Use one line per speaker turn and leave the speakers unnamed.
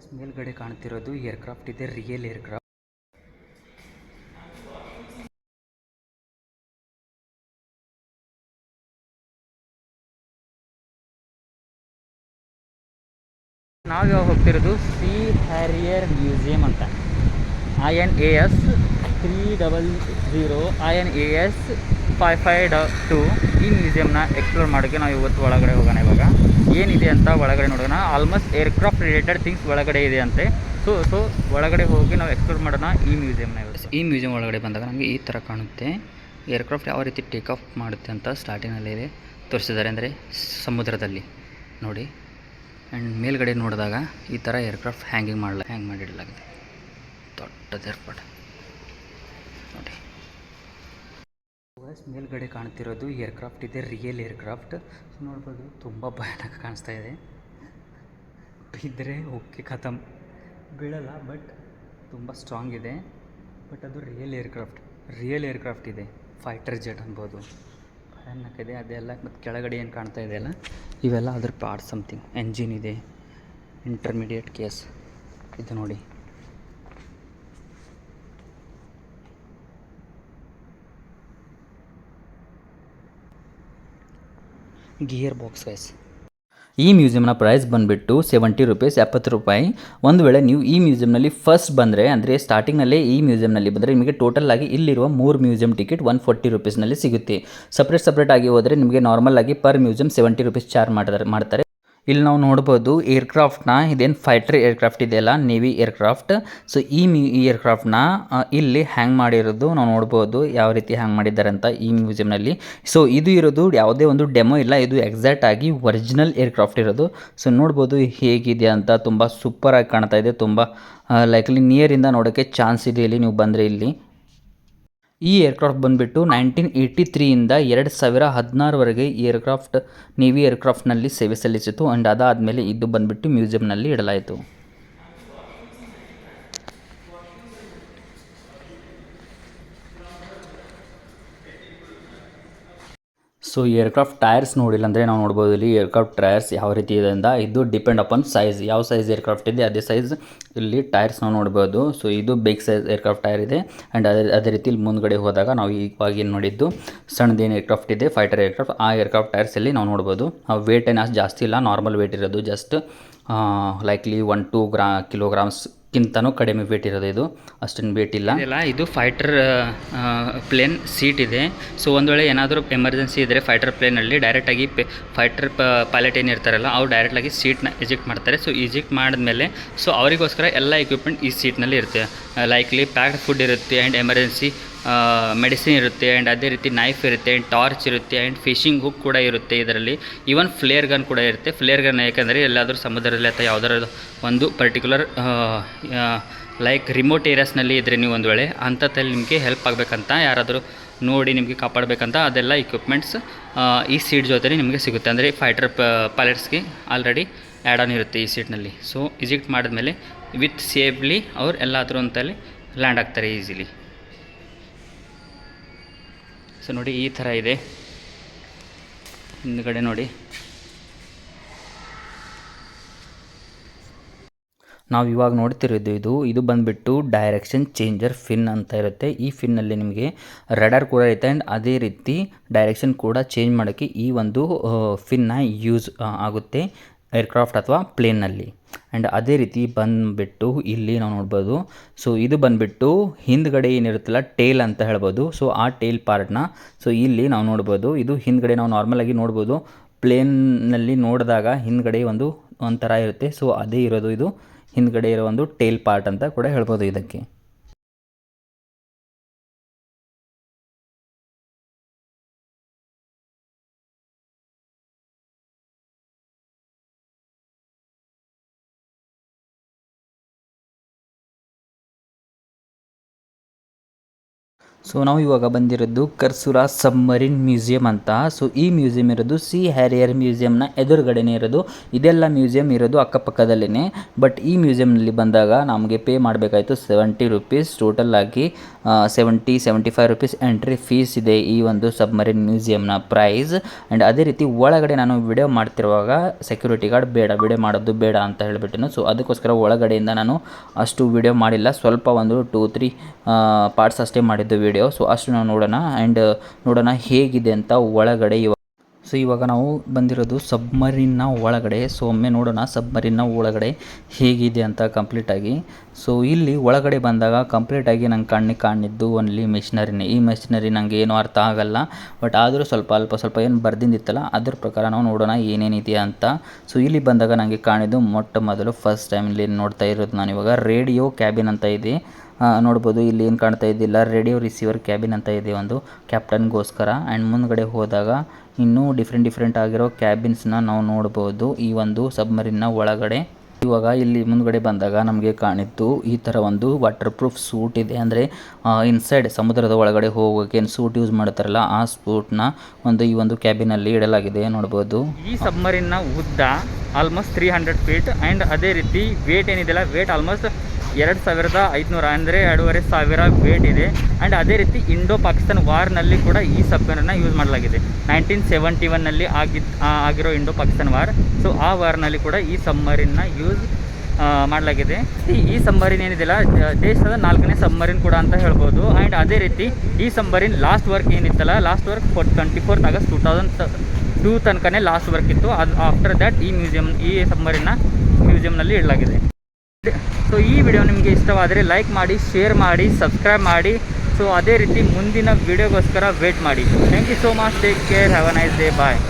Guys ಮೇಲ್ಗಡೆ ಕಾಣ್ತಿರೋದು aircraft, ಇದೆ ರಿಯಲ್ ಏರ್ಕ್ರಾಫ್ಟ್. ನಾವು ಇವಾಗ ಹೋಗ್ತಿರೋದು ಸಿ ಹ್ಯಾರಿಯರ್ ಮ್ಯೂಸಿಯಂ ಅಂತ. I N A S three double zero I N A S five five two ಈ ಮ್ಯೂಸಿಯಮ್ನ ಎಕ್ಸ್ಪ್ಲೋರ್ ಮಾಡೋಕ್ಕೆ ನಾವು ಇವತ್ತು ಒಳಗಡೆ ಹೋಗೋಣ ಇವಾಗ. ಏನಿದೆ ಅಂತ ಒಳಗಡೆ ನೋಡೋಣ. ಆಲ್ಮೋಸ್ಟ್ ಏರ್ಕ್ರಾಫ್ಟ್ ರಿಲೇಟೆಡ್ ಥಿಂಗ್ಸ್ ಒಳಗಡೆ ಇದೆ ಅಂತೆ. ಸೊ ಸೊ ಒಳಗಡೆ ಹೋಗಿ ನಾವು ಎಕ್ಸ್ಪ್ಲೋರ್ ಮಾಡೋಣ ಈ ಮ್ಯೂಸಿಯಮ್ನ ಈ ಮ್ಯೂಸಿಯಂ ಒಳಗಡೆ ಬಂದಾಗ ನಮಗೆ ಈ ಥರ ಕಾಣುತ್ತೆ. ಏರ್ಕ್ರಾಫ್ಟ್ ಯಾವ ರೀತಿ ಟೇಕ್ ಆಫ್ ಮಾಡುತ್ತೆ ಅಂತ ಸ್ಟಾರ್ಟಿಂಗಲ್ಲಿ ತೋರಿಸಿದ್ದಾರೆ ಅಂದರೆ ಸಮುದ್ರದಲ್ಲಿ. ನೋಡಿ. ಆ್ಯಂಡ್ ಮೇಲ್ಗಡೆ ನೋಡಿದಾಗ ಈ ಥರ ಏರ್ಕ್ರಾಫ್ಟ್ ಹ್ಯಾಂಗಿಂಗ್ ಮಾಡಲ ಹ್ಯಾಂಗ್ ಮಾಡಿಡಲಾಗಿದೆ. ದೊಡ್ಡದು ನೋಡಿ. ವಯಸ್ ಮೇಲ್ಗಡೆ ಕಾಣ್ತಿರೋದು ಏರ್ಕ್ರಾಫ್ಟ್ ಇದೆ ರಿಯಲ್ ಏರ್ಕ್ರಾಫ್ಟ್. ನೋಡ್ಬೋದು, ತುಂಬ ಭಯಾನಕ ಕಾಣಿಸ್ತಾ ಇದೆ. ಬಿದ್ದರೆ ಓಕೆ, ಖತಮ್. ಬೀಳಲ್ಲ ಬಟ್ ತುಂಬ ಸ್ಟ್ರಾಂಗ್ ಇದೆ. ಬಟ್ ಅದು ರಿಯಲ್ ಏರ್ಕ್ರಾಫ್ಟ್. ರಿಯಲ್ ಏರ್ಕ್ರಾಫ್ಟ್ ಇದೆ. ಫೈಟರ್ ಜೆಟ್ ಅನ್ಬೋದು. ಭಯಾನಕ ಇದೆ, ಅದೆಲ್ಲ ಮತ್ತು ಕೆಳಗಡೆ ಏನು ಕಾಣ್ತಾ ಇದೆ ಅಲ್ಲ? ಇವೆಲ್ಲ ಅದ್ರ ಪಾರ್ಟ್ ಸಮಥಿಂಗ್ ಎಂಜಿನ್ ಇದೆ. ಇಂಟರ್ಮೀಡಿಯೇಟ್ ಕೇಸ್ ಇದು ನೋಡಿ. ಗಿಯರ್ ಬಾಕ್ಸ್ ವೈಸ್ ಈ ಮ್ಯೂಸಿಯಮ್ನ ಪ್ರೈಸ್ ಬಂದುಬಿಟ್ಟು ಸೆವೆಂಟಿ ರುಪೀಸ್ ಎಪ್ಪತ್ತು ರೂಪಾಯಿ. ಒಂದು ವೇಳೆ ನೀವು ಈ ಮ್ಯೂಸಿಯಮ್ನಲ್ಲಿ ಫಸ್ಟ್ ಬಂದರೆ, ಅಂದರೆ ಸ್ಟಾರ್ಟಿಂಗ್ನಲ್ಲೇ ಈ ಮ್ಯೂಸಿಯಮ್ನಲ್ಲಿ ಬಂದರೆ ನಿಮಗೆ ಟೋಟಲ್ ಆಗಿ ಇಲ್ಲಿರುವ ಮೂರು ಮ್ಯೂಸಿಯಂ ಟಿಕೆಟ್ ಒನ್ ಫೋರ್ಟಿ ರುಪೀಸ್ನಲ್ಲಿ ಸಿಗುತ್ತೆ. ಸಪ್ರೇಟ್ ಸಪ್ರೇಟ್ ಆಗಿ ಹೋದರೆ ನಿಮಗೆ ನಾರ್ಮಲ್ ಆಗಿ per museum seventy rupees charge ಮಾಡ್ತಾರೆ ಮಾಡ್ತಾರೆ. ಇಲ್ಲಿ ನಾವು ನೋಡ್ಬೋದು ಏರ್ಕ್ರಾಫ್ಟ್ನ ಇದೇನು ಫೈಟರ್ ಏರ್ಕ್ರಾಫ್ಟ್ ಇದೆಯಲ್ಲ ನೇವಿ ಏರ್ಕ್ರಾಫ್ಟ್ ಸೊ ಈ ಈ ಏರ್ಕ್ರಾಫ್ಟ್ನ ಇಲ್ಲಿ ಹ್ಯಾಂಗ್ ಮಾಡಿರೋದು ನಾವು ನೋಡ್ಬೋದು ಯಾವ ರೀತಿ ಹ್ಯಾಂಗ್ ಮಾಡಿದ್ದಾರೆ ಅಂತ ಈ ಮ್ಯೂಸಿಯಂನಲ್ಲಿ ಸೊ ಇದು ಇರೋದು ಯಾವುದೇ ಒಂದು ಡೆಮೋ ಇಲ್ಲ, ಇದು ಎಕ್ಸಾಕ್ಟ್ ಆಗಿ ಒರಿಜಿನಲ್ ಏರ್ಕ್ರಾಫ್ಟ್ ಇರೋದು. ಸೊ ನೋಡ್ಬೋದು ಹೇಗಿದೆ ಅಂತ ತುಂಬ ಸೂಪರಾಗಿ ಕಾಣ್ತಾ ಇದೆ, ತುಂಬ ಲೈಕ್ಲಿ ನಿಯರಿಂದ ನೋಡೋಕ್ಕೆ ಚಾನ್ಸ್ ಇದೆ ಇಲ್ಲಿ ನೀವು ಬಂದರೆ ಇಲ್ಲಿ. ಈ ಏರ್ಕ್ರಾಫ್ಟ್ ಬಂದುಬಿಟ್ಟು ನೈನ್ಟೀನ್ ಏಯ್ಟಿ ತ್ರೀಯಿಂದ ಎರಡು ಸಾವಿರ ಹದಿನಾರವರೆಗೆ ಏರ್ಕ್ರಾಫ್ಟ್ ನೇವಿ ಏರ್ಕ್ರಾಫ್ಟ್ನಲ್ಲಿ ಸೇವೆ ಸಲ್ಲಿಸಿತು. ಆ್ಯಂಡ್ ಅದಾದಮೇಲೆ ಇದು ಬಂದುಬಿಟ್ಟು ಮ್ಯೂಸಿಯಂನಲ್ಲಿ ಇಡಲಾಯಿತು. ಸೊ ಏರ್ಕ್ರಾಫ್ಟ್ ಟೈರ್ಸ್ ನೋಡಿಲ್ಲ ಅಂದರೆ ನಾವು ನೋಡ್ಬೋದು ಇಲ್ಲಿ ಏರ್ಕ್ರಾಫ್ಟ್ ಟೈರ್ಸ್ ಯಾವ ರೀತಿ ಇದೆ ಅಂತ. ಇದು ಡಿಪೆಂಡ್ ಅಪಾನ್ ಸೈಜ್ ಯಾವ ಸೈಜ್ ಏರ್ಕ್ರಾಫ್ಟ್ ಇದೆ, ಅದೇ ಸೈಜ್ ಇಲ್ಲಿ ಟೈರ್ಸ್ ನಾವು ನೋಡ್ಬೋದು. ಸೊ ಇದು ಬಿಗ್ ಸೈಜ್ ಏರ್ಕ್ರಾಫ್ಟ್ ಟೈರ್ ಇದೆ. ಆ್ಯಂಡ್ ಅದೇ ಅದೇ ರೀತಿ ಇಲ್ಲಿ ಮುಂದ್ಗಡೆ ಹೋದಾಗ ನಾವು ಇವಾಗ ಏನು ನೋಡಿದ್ದು, ಸಣ್ಣದೇನು ಏರ್ಕ್ರಾಫ್ಟ್ ಇದೆ ಫೈಟರ್ ಏರ್ಕ್ರಾಫ್ಟ್ ಆ ಏರ್ಕ್ರಾಫ್ಟ್ ಟೈರ್ಸಲ್ಲಿ ನಾವು ನೋಡ್ಬೋದು. ವೇಟ್ ಏನು ಜಾಸ್ತಿ ಇಲ್ಲ ನಾರ್ಮಲ್ ವೇಟ್ ಇರೋದು. ಜಸ್ಟ್ ಲೈಕ್ಲಿ ಒನ್ ಟೂ ಗ್ರಾ ಕಿಲೋಗ್ರಾಮ್ಸ್ ಕಿಂತನೂ ಕಡಿಮೆ ವೇಟ್ ಇರೋದು ಇದು. ಅಷ್ಟೊಂದು ವೇಟ್ ಇಲ್ಲ. ಇಲ್ಲ, ಇದು ಫೈಟರ್ ಪ್ಲೇನ್ ಸೀಟ್ ಇದೆ. ಸೊ ಒಂದು ವೇಳೆ ಏನಾದರೂ ಎಮರ್ಜೆನ್ಸಿ ಇದ್ದರೆ ಫೈಟರ್ ಪ್ಲೇನಲ್ಲಿ ಡೈರೆಕ್ಟಾಗಿ ಫೈಟರ್ ಪೈಲಟ್ ಏನು ಇರ್ತಾರಲ್ಲ, ಅವ್ರು ಡೈರೆಕ್ಟಾಗಿ ಸೀಟ್ನ ಇಜೆಕ್ಟ್ ಮಾಡ್ತಾರೆ. ಸೊ ಇಜೆಕ್ಟ್ ಮಾಡಿದ್ಮೇಲೆ ಸೊ ಅವರಿಗೋಸ್ಕರ ಎಲ್ಲ ಎಕ್ವಿಪ್ಮೆಂಟ್ ಈ ಸೀಟ್ನಲ್ಲಿ ಇರುತ್ತೆ. ಲೈಕ್ಲಿ ಪ್ಯಾಕ್ಡ್ ಫುಡ್ ಇರುತ್ತೆ ಆ್ಯಂಡ್ ಎಮರ್ಜೆನ್ಸಿ ಮೆಡಿಸಿನ್ ಇರುತ್ತೆ ಆ್ಯಂಡ್ ಅದೇ ರೀತಿ ನೈಫ್ ಇರುತ್ತೆ ಆ್ಯಂಡ್ ಟಾರ್ಚ್ ಇರುತ್ತೆ ಆ್ಯಂಡ್ ಫಿಶಿಂಗ್ ಹುಕ್ ಕೂಡ ಇರುತ್ತೆ ಇದರಲ್ಲಿ. ಈವನ್ ಫ್ಲೇರ್ ಗನ್ ಕೂಡ ಇರುತ್ತೆ. ಫ್ಲೇರ್ ಗನ್ ಯಾಕಂದರೆ ಎಲ್ಲಾದರೂ ಸಮುದ್ರದಲ್ಲಿ ಅಥವಾ ಯಾವುದಾದ್ರು ಒಂದು ಪರ್ಟಿಕ್ಯುಲರ್ ಲೈಕ್ ರಿಮೋಟ್ ಏರಿಯಾಸ್ನಲ್ಲಿ ಇದ್ದರೆ ನೀವು ಒಂದು ವೇಳೆ ಅಂಥದ್ದಲ್ಲಿ ನಿಮಗೆ ಹೆಲ್ಪ್ ಆಗಬೇಕಂತ, ಯಾರಾದರೂ ನೋಡಿ ನಿಮಗೆ ಕಾಪಾಡಬೇಕಂತ ಅದೆಲ್ಲ ಇಕ್ವಿಪ್ಮೆಂಟ್ಸ್ ಈ ಸೀಟ್ ಜೊತೆ ನಿಮಗೆ ಸಿಗುತ್ತೆ. ಅಂದರೆ ಫೈಟರ್ ಪೈಲಟ್ಸ್ಗೆ ಆಲ್ರೆಡಿ ಆ್ಯಡ್ ಆನ್ ಇರುತ್ತೆ ಈ ಸೀಟ್ನಲ್ಲಿ ಸೊ ಇಜಿಕ್ಟ್ ಮಾಡಿದ್ಮೇಲೆ ವಿತ್ ಸೇಫ್ಲಿ ಅವ್ರು ಎಲ್ಲಾದರೂ ಅಂತಲ್ಲಿ ಲ್ಯಾಂಡ್ ಆಗ್ತಾರೆ ಈಸಿಲಿ ಸೊ ನೋಡಿ ಈ ಥರ ಇದೆ. ಹಿಂದ್ಗಡೆ ನೋಡಿ. ನಾವು ಇವಾಗ ನೋಡ್ತಿರೋದು ಇದು ಇದು ಬಂದುಬಿಟ್ಟು ಡೈರೆಕ್ಷನ್ ಚೇಂಜರ್ ಫಿನ್ ಅಂತ ಇರುತ್ತೆ. ಈ ಫಿನ್ನಲ್ಲಿ ನಿಮಗೆ ರಡರ್ ಕೂಡ ಇರುತ್ತೆ ಆ್ಯಂಡ್ ಅದೇ ರೀತಿ ಡೈರೆಕ್ಷನ್ ಕೂಡ ಚೇಂಜ್ ಮಾಡೋಕ್ಕೆ ಈ ಒಂದು ಫಿನ್ನ ಯೂಸ್ ಆಗುತ್ತೆ. ಏರ್ಕ್ರಾಫ್ಟ್ ಅಥವಾ ಪ್ಲೇನಲ್ಲಿ ಆ್ಯಂಡ್ ಅದೇ ರೀತಿ ಬಂದುಬಿಟ್ಟು ಇಲ್ಲಿ ನಾವು ನೋಡ್ಬೋದು ಸೊ ಇದು ಬಂದುಬಿಟ್ಟು ಹಿಂದ್ಗಡೆ ಏನಿರುತ್ತಲ್ಲ ಟೇಲ್ ಅಂತ ಹೇಳ್ಬೋದು. ಸೊ ಆ ಟೇಲ್ ಪಾರ್ಟ್ನ ಸೊ ಇಲ್ಲಿ ನಾವು ನೋಡ್ಬೋದು, ಇದು ಹಿಂದ್ಗಡೆ ನಾವು ನಾರ್ಮಲಾಗಿ ನೋಡ್ಬೋದು. ಪ್ಲೇನ್ನಲ್ಲಿ ನೋಡಿದಾಗ ಹಿಂದ್ಗಡೆ ಒಂದು, ಒಂಥರ ಇರುತ್ತೆ. ಸೊ ಅದೇ ಇರೋದು ಇದು, ಹಿಂದ್ಗಡೆ ಇರೋ ಒಂದು ಟೇಲ್ ಪಾರ್ಟ್ ಅಂತ ಕೂಡ ಹೇಳ್ಬೋದು ಇದಕ್ಕೆ. ಸೊ ನಾವು ಇವಾಗ ಬಂದಿರೋದು ಕರ್ಸುರ ಸಬ್ಮರಿನ್ ಮ್ಯೂಸಿಯಂ ಅಂತ. ಸೊ ಈ ಮ್ಯೂಸಿಯಂ ಇರೋದು ಸಿ ಹ್ಯಾರಿಯರ್ ಮ್ಯೂಸಿಯಂನ ಎದುರುಗಡೆನೇ ಇರೋದು. ಇದೆಲ್ಲ ಮ್ಯೂಸಿಯಂ ಇರೋದು ಅಕ್ಕಪಕ್ಕದಲ್ಲೇ ಬಟ್ ಈ ಮ್ಯೂಸಿಯಂನಲ್ಲಿ ಬಂದಾಗ ನಮಗೆ ಪೇ ಮಾಡಬೇಕಾಯಿತು ಸೆವೆಂಟಿ ರುಪೀಸ್ ಟೋಟಲ್ ಆಗಿ. Seventy seventy five rupees entry fees ಇದೆ ಈ ಒಂದು ಸಬ್ಮರಿನ್ ಮ್ಯೂಸಿಯಂನ ಪ್ರೈಸ್ ಆ್ಯಂಡ್ ಅದೇ ರೀತಿ ಒಳಗಡೆ ನಾನು ವಿಡಿಯೋ ಮಾಡ್ತಿರುವಾಗ ಸೆಕ್ಯೂರಿಟಿ ಗಾರ್ಡ್ ಬೇಡ ವಿಡಿಯೋ ಮಾಡೋದು ಬೇಡ ಅಂತ ಹೇಳಿಬಿಟ್ಟು ಸೊ ಅದಕ್ಕೋಸ್ಕರ ಒಳಗಡೆಯಿಂದ ನಾನು ಅಷ್ಟು ವಿಡಿಯೋ ಮಾಡಿಲ್ಲ. ಸ್ವಲ್ಪ ಒಂದು ಟೂ ತ್ರೀ ಪಾರ್ಟ್ಸ್ ಅಷ್ಟೇ ಮಾಡಿದ್ದು ವಿಡಿಯೋ ಸೊ ಅಷ್ಟು ನಾವು ನೋಡೋಣ. ಆ್ಯಂಡ್ ನೋಡೋಣ ಹೇಗಿದೆ ಅಂತ ಒಳಗಡೆ ಇವಾಗ ಸೊ ಇವಾಗ ನಾವು ಬಂದಿರೋದು ಸಬ್ಮರೀನ್ನ ಒಳಗಡೆ. ಸೊ ಒಮ್ಮೆ ನೋಡೋಣ ಸಬ್ಮರಿನ್ನ ಒಳಗಡೆ ಹೇಗಿದೆ ಅಂತ ಕಂಪ್ಲೀಟಾಗಿ ಸೊ ಇಲ್ಲಿ ಒಳಗಡೆ ಬಂದಾಗ ಕಂಪ್ಲೀಟಾಗಿ ನಂಗೆ ಕಣ್ಣಿಗೆ ಕಾಣಿದ್ದು ಒನ್ಲಿ ಮೆಷಿನರಿನೇ ಈ ಮೆಷಿನರಿ ನನಗೆ ಏನೂ ಅರ್ಥ ಆಗಲ್ಲ. ಬಟ್ ಆದರೂ ಸ್ವಲ್ಪ ಅಲ್ಪ ಸ್ವಲ್ಪ ಏನು ಬರ್ದಿಂದಿತ್ತಲ್ಲ, ಅದ್ರ ಪ್ರಕಾರ ನಾವು ನೋಡೋಣ ಏನೇನಿದೆ ಅಂತ. ಸೊ ಇಲ್ಲಿ ಬಂದಾಗ ನನಗೆ ಕಾಣಿದ್ದು ಮೊಟ್ಟ ಮೊದಲು ಫಸ್ಟ್ ಟೈಮ್ ಇಲ್ಲಿ ನೋಡ್ತಾ ಇರೋದು ನಾನು ಇವಾಗ ರೇಡಿಯೋ ಕ್ಯಾಬಿನ್ ಅಂತ ಇದೆ. ನೋಡ್ಬೋದು, ಇಲ್ಲಿ ಏನು ಕಾಣ್ತಾ ಇದ್ದಿಲ್ಲ ರೇಡಿಯೋ ರಿಸೀವರ್ ಕ್ಯಾಬಿನ್ ಅಂತ ಇದೆ ಒಂದು. ಕ್ಯಾಪ್ಟನ್ಗೋಸ್ಕರ ಆ್ಯಂಡ್ ಮುಂದ್ಗಡೆ ಹೋದಾಗ ಇನ್ನೂ ಡಿಫ್ರೆಂಟ್ ಡಿಫ್ರೆಂಟ್ ಆಗಿರೋ ಕ್ಯಾಬಿನ್ಸ್ನ ನಾವು ನೋಡ್ಬೋದು. ಈ ಒಂದು ಸಬ್ಮರಿನ್ನ ಒಳಗಡೆ. ಇವಾಗ ಇಲ್ಲಿ ಮುಂದ್ಗಡೆ ಬಂದಾಗ ನಮಗೆ ಕಾಣಿತ್ತು ಈ ಥರ ಒಂದು ವಾಟರ್ ಪ್ರೂಫ್ ಸೂಟ್ ಇದೆ. ಅಂದರೆ ಇನ್ಸೈಡ್ ಸಮುದ್ರದ ಒಳಗಡೆ ಹೋಗೋಕೆ ಏನು ಸೂಟ್ ಯೂಸ್ ಮಾಡ್ತಾರಲ್ಲ, ಆ ಸೂಟ್ನ ಒಂದು ಈ ಒಂದು ಕ್ಯಾಬಿನಲ್ಲಿ ಇಡಲಾಗಿದೆ ನೋಡ್ಬೋದು.
ಈ ಸಬ್ಮರಿನ್ನ ಉದ್ದ almost three hundred feet and ಅದೇ ರೀತಿ ವೇಟ್ ಏನಿದೆಯಲ್ಲ ವೇಟ್ ಆಲ್ಮೋಸ್ಟ್ ಎರಡು ಸಾವಿರದ ಐದುನೂರ ಅಂದರೆ ಎರಡೂವರೆ ಸಾವಿರ ವೇಟ್ ಇದೆ. ಆ್ಯಂಡ್ ಅದೇ ರೀತಿ ಇಂಡೋ ಪಾಕಿಸ್ತಾನ್ ವಾರ್ನಲ್ಲಿ ಕೂಡ ಈ ಸಬ್ಮರನ್ನ ಯೂಸ್ ಮಾಡಲಾಗಿದೆ. ನೈನ್ಟೀನ್ ಸೆವೆಂಟಿ ಒನ್ನಲ್ಲಿ ಆಗಿದ್ದ ಆಗಿರೋ ಇಂಡೋ ಪಾಕಿಸ್ತಾನ್ ವಾರ್ ಸೊ ಆ ವಾರ್ನಲ್ಲಿ ಕೂಡ ಈ ಸಬ್ಮರಿನ್ನ ಯೂಸ್ ಮಾಡಲಾಗಿದೆ. ಈ- ಸಬ್ಮರಿನ್ ಏನಿದೆಯಲ್ಲ ದೇಶದ ನಾಲ್ಕನೇ ಸಬ್ಮರಿನ್ ಕೂಡ ಅಂತ ಹೇಳ್ಬೋದು. ಆ್ಯಂಡ್ ಅದೇ ರೀತಿ ಈ submarine last work ಏನಿತ್ತಲ್ಲ last work four twenty fourth August two thousand two ತನಕನೇ last work ಇತ್ತು. ಅದು ಆಫ್ಟರ್ ದ್ಯಾಟ್ ಈ ಮ್ಯೂಸಿಯಂ ಈ ಸಬ್ಮರಿನ್ನ ಮ್ಯೂಸಿಯಂನಲ್ಲಿ ಇಡಲಾಗಿದೆ. ಸೊ ಈ ವಿಡಿಯೋ ನಿಮಗೆ ಇಷ್ಟವಾದರೆ ಲೈಕ್ ಮಾಡಿ ಶೇರ್ ಮಾಡಿ ಸಬ್ಸ್ಕ್ರೈಬ್ ಮಾಡಿ. ಸೊ ಅದೇ ರೀತಿ ಮುಂದಿನ ವಿಡಿಯೋಗೋಸ್ಕರ ವೇಟ್ ಮಾಡಿ. Thank you so much take care have a nice day bye